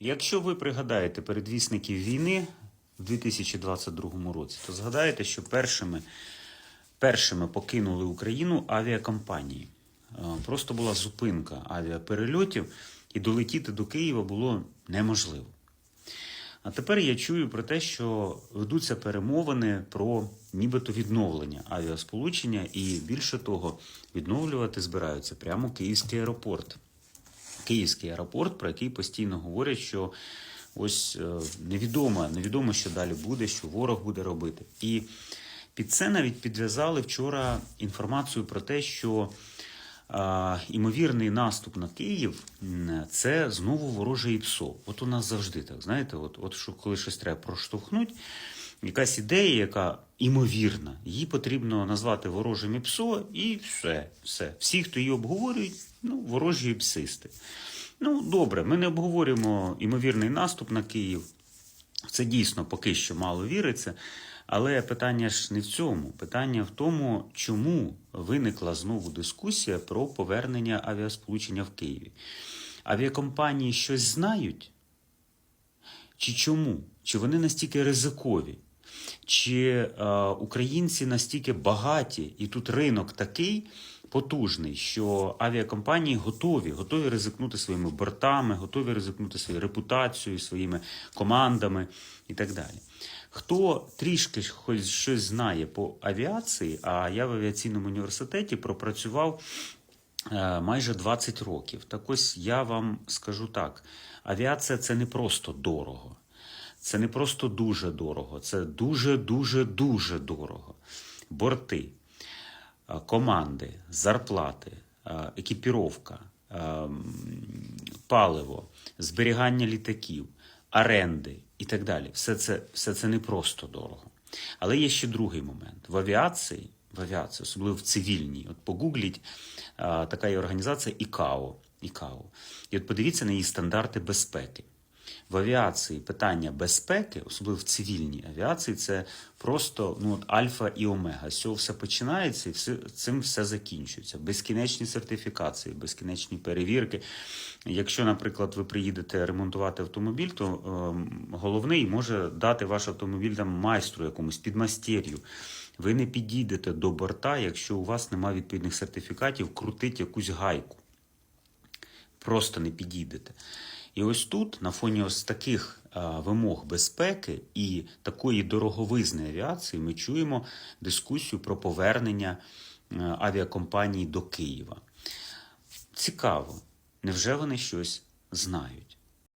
Якщо ви пригадаєте передвісників війни в 2022 році, то згадаєте, що першими, першими покинули Україну авіакомпанії. Е, Просто була зупинка авіаперельотів, і долетіти до Києва було неможливо. А тепер я чую про те, що ведуться перемовини про нібито відновлення авіасполучення, і більше того, відновлювати збираються прямо Київський аеропорт. Київський аеропорт, про який постійно говорять, що ось е, невідомо, невідомо, що далі буде, що ворог буде робити. І під це навіть підв'язали вчора інформацію про те, що а, імовірний наступ на Київ це знову вороже ІПСО. От у нас завжди так, знаєте, от, от що коли щось треба проштовхнути, якась ідея, яка імовірна, її потрібно назвати ворожим ІПСО, і все. все. Всі, хто її обговорюють, ну, ворожі іпсисти. Ну, добре, ми не обговорюємо імовірний наступ на Київ. Це дійсно поки що мало віриться. Але питання ж не в цьому. Питання в тому, чому виникла знову дискусія про повернення авіасполучення в Києві. Авіакомпанії щось знають? Чи чому? Чи вони настільки ризикові? Чи е, українці настільки багаті, і тут ринок такий потужний, що авіакомпанії готові, готові ризикнути своїми бортами, готові ризикнути своєю репутацією, своїми командами і так далі. Хто трішки хоч щось знає по авіації, а я в авіаційному університеті пропрацював е, майже 20 років. Так ось я вам скажу так: авіація це не просто дорого. Це не просто дуже дорого, це дуже, дуже, дорого. Борти, е, команди, зарплати, е, екіпіровка, е, паливо, зберігання літаків, оренди і так далі. Все це, все це не просто дорого. Але є ще другий момент. В авіації, в авіації, особливо в цивільній, от погугліть, така є організація ІКАО. ІКАО. І от подивіться на її стандарти безпеки. В авіації питання безпеки, особливо в цивільній авіації, це просто ну, от альфа і омега. З цього все починається і все, цим все закінчується. Безкінечні сертифікації, безкінечні перевірки. Якщо, наприклад, ви приїдете ремонтувати автомобіль, то ем, головний може дати ваш автомобіль там майстру якомусь підмастер'ю. Ви не підійдете до борта, якщо у вас немає відповідних сертифікатів, крутить якусь гайку просто не підійдете. І ось тут, на фоні ось таких вимог безпеки і такої дороговизни авіації, ми чуємо дискусію про повернення авіакомпанії авіакомпаній до Києва. Цікаво, невже вони щось знають?